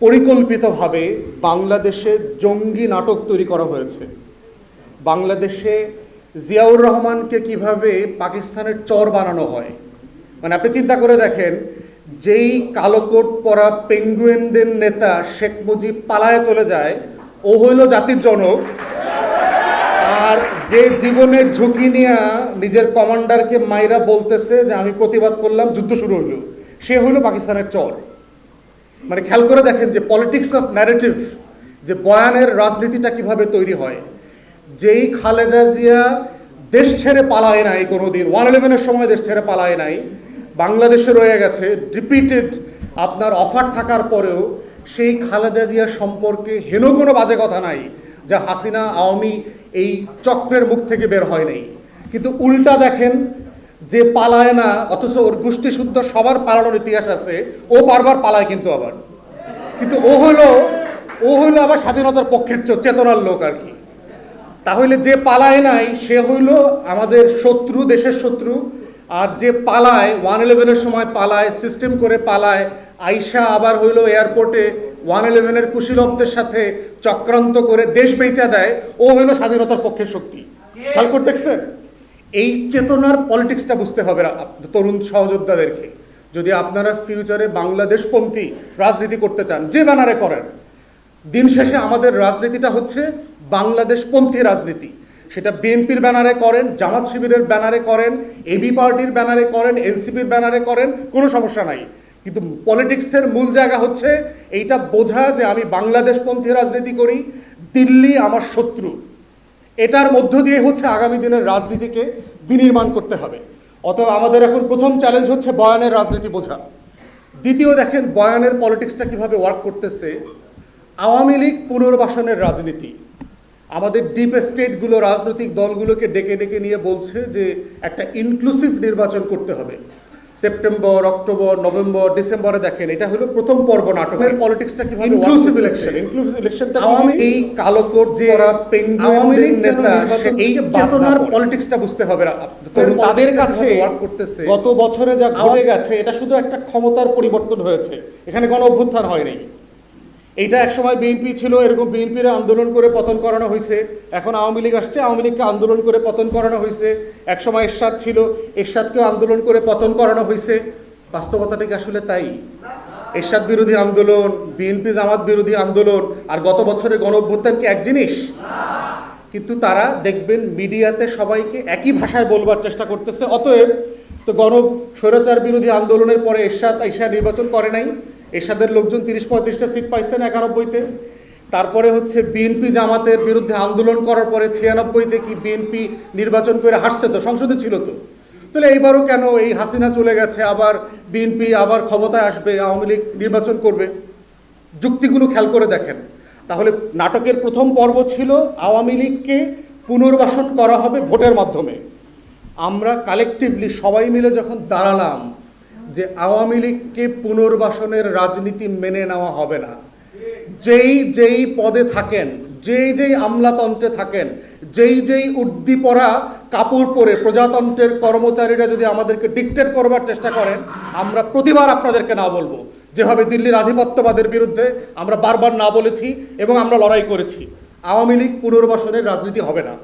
পরিকল্পিতভাবে বাংলাদেশে জঙ্গি নাটক তৈরি করা হয়েছে। বাংলাদেশে জিয়াউর রহমানকে কীভাবে পাকিস্তানের চর বানানো হয়। মানে আপনি চিন্তা করে দেখেন, যেই কালোকোট পরা পেঙ্গুয়েনদের নেতা শেখ মুজিব পালায় চলে যায়, ও হইল জাতির জনক। আর যে জীবনের ঝুঁকি নিয়ে নিজের কমান্ডারকে মাইরা বলতেছে যে, আমি প্রতিবাদ করলাম, যুদ্ধ শুরু হইল। সে হইল পাকিস্তানের চর। মানে খেয়াল করে দেখেন যে পলিটিক্স অফ ন্যারেটিভ যে বয়ানের রাজনীতিটা কীভাবে তৈরি হয়। যেই খালেদা জিয়া দেশ ছেড়ে পালায় নাই কোনোদিন, ওয়ান ইলেভেনের সময় দেশ ছেড়ে পালায় নাই, বাংলাদেশে রয়ে গেছে রিপিটেড আপনার অফার থাকার পরেও সেই খালেদা জিয়া সম্পর্কে হেন কোনো বাজে কথা নাই, যা হাসিনা আওয়ামী এই চক্রের মুখ থেকে বের হয় নাই। কিন্তু উল্টা দেখেন যে পালায় না, অথচ ওর গোষ্ঠী শুদ্ধ সবার পালানোর ইতিহাস আছে, ও বারবার পালায় কিন্তু আবার। কিন্তু ও হলো, ও হইল আবার স্বাধীনতার পক্ষের চেতনার লোক আর কি। তাহলে যে পালায় নাই, সে হইল আমাদের শত্রু, দেশের শত্রু। আর যে পালায়, ওয়ান ইলেভেনের সময় পালায়, সিস্টেম করে পালায়, আইসা আবার হইল এয়ারপোর্টে ওয়ান ইলেভেনের কুশীলবদের সাথে চক্রান্ত করে দেশ বেচা দেয়, ও হইল স্বাধীনতার পক্ষের শক্তি। খেয়াল করে দেখছেন এই চেতনার পলিটিক্সটা বুঝতে হবে তরুণ সহযোদ্ধাদেরকে। যদি আপনারা ফিউচারে বাংলাদেশপন্থী রাজনীতি করতে চান, যে ব্যানারে করেন, দিন শেষে আমাদের রাজনীতিটা হচ্ছে বাংলাদেশপন্থী রাজনীতি। সেটা বিএনপির ব্যানারে করেন, জামাত শিবিরের ব্যানারে করেন, এবি পার্টির ব্যানারে করেন, এনসিপির ব্যানারে করেন, কোনো সমস্যা নাই। কিন্তু পলিটিক্সের মূল জায়গা হচ্ছে, এইটা বোঝা যে আমি বাংলাদেশপন্থী রাজনীতি করি, দিল্লি আমার শত্রু। এটার মধ্য দিয়ে হচ্ছে আগামী দিনের রাজনীতিকে বিনির্মাণ করতে হবে। অতএব আমাদের এখন প্রথম চ্যালেঞ্জ হচ্ছে বয়ানের রাজনীতি বোঝা। দ্বিতীয় দেখেন বয়ানের পলিটিক্সটা কীভাবে ওয়ার্ক করতেছে। আওয়ামী লীগ পুনর্বাসনের রাজনীতি। আমাদের ডিপ স্টেটগুলো রাজনৈতিক দলগুলোকে ডেকে ডেকে নিয়ে বলছে যে একটা ইনক্লুসিভ নির্বাচন করতে হবে। সেপ্টেম্বর অক্টোবর নভেম্বর ডিসেম্বরে দেখেন এটা হলো প্রথম পর্ব নাটকের পলিটিক্সটা কীভাবে ইনক্লুসিভ ইলেকশন ইনক্লুসিভ ইলেকশনটা আওয়ামী এই কালো কোট যে আওয়ামী লীগ নেতা এই চেতনার পলিটিক্সটা বুঝতে হবে তাদের কাছে ওয়ার্ক করতেছে গত বছরে যা ঘটে গেছে এটা শুধু একটা ক্ষমতার পরিবর্তন হয়েছে। এখানে কোনো অভ্যুত্থান হয়নি এইটা একসময় বিএনপি ছিল, এরকম বিএনপির আন্দোলন করে পতন করানো হয়েছে। এখন আওয়ামী লীগ আসছে, আওয়ামী লীগকে আন্দোলন করে পতন করানো হয়েছে। একসময় এরশাদ ছিল, এরশাদকেও আন্দোলন করে পতন করানো হয়েছে। বাস্তবতাটা কি আসলে তাই। এরশাদ বিরোধী আন্দোলন, বিএনপি জামাত বিরোধী আন্দোলন, আর গত বছরের গণ অভ্যুত্থান কি এক জিনিস? কিন্তু তারা দেখবেন মিডিয়াতে সবাইকে একই ভাষায় বলবার চেষ্টা করতেছে। অতএব তো গণ স্বৈরাচার বিরোধী আন্দোলনের পরে এরশাদ ঈশা নির্বাচন করে নাই। এরশাদের লোকজন তিরিশ পঁয়ত্রিশটা সিট পাইছেন একানব্বইতে। তারপরে হচ্ছে বিএনপি জামাতের বিরুদ্ধে আন্দোলন করার পরে ছিয়ানব্বইতে কি বিএনপি নির্বাচন করে হাসছে তো? সংসদে ছিল তো। তাহলে এইবারও কেন এই হাসিনা চলে গেছে? আবার বিএনপি আবার ক্ষমতায় আসবে, আওয়ামী লীগ নির্বাচন করবে? যুক্তিগুলো খেয়াল করে দেখেন। তাহলে নাটকের প্রথম পর্ব ছিল আওয়ামী লীগকে পুনর্বাসন করা হবে ভোটের মাধ্যমে। আমরা কালেকটিভলি সবাই মিলে যখন দাঁড়ালাম যে আওয়ামী লীগকে পুনর্বাসনের রাজনীতি মেনে নেওয়া হবে না। যেই যেই পদে থাকেন, যেই যেই আমলাতন্ত্রে থাকেন, যেই যেই উদ্দীপরা কাপড় পরে প্রজাতন্ত্রের কর্মচারীরা যদি আমাদেরকে ডিকটেট করবার চেষ্টা করেন, আমরা প্রতিবার আপনাদেরকে না বলব। যেভাবে দিল্লির আধিপত্যবাদের বিরুদ্ধে আমরা বারবার না বলেছি এবং আমরা লড়াই করেছি। আওয়ামী লীগ পুনর্বাসনের রাজনীতি হবে না।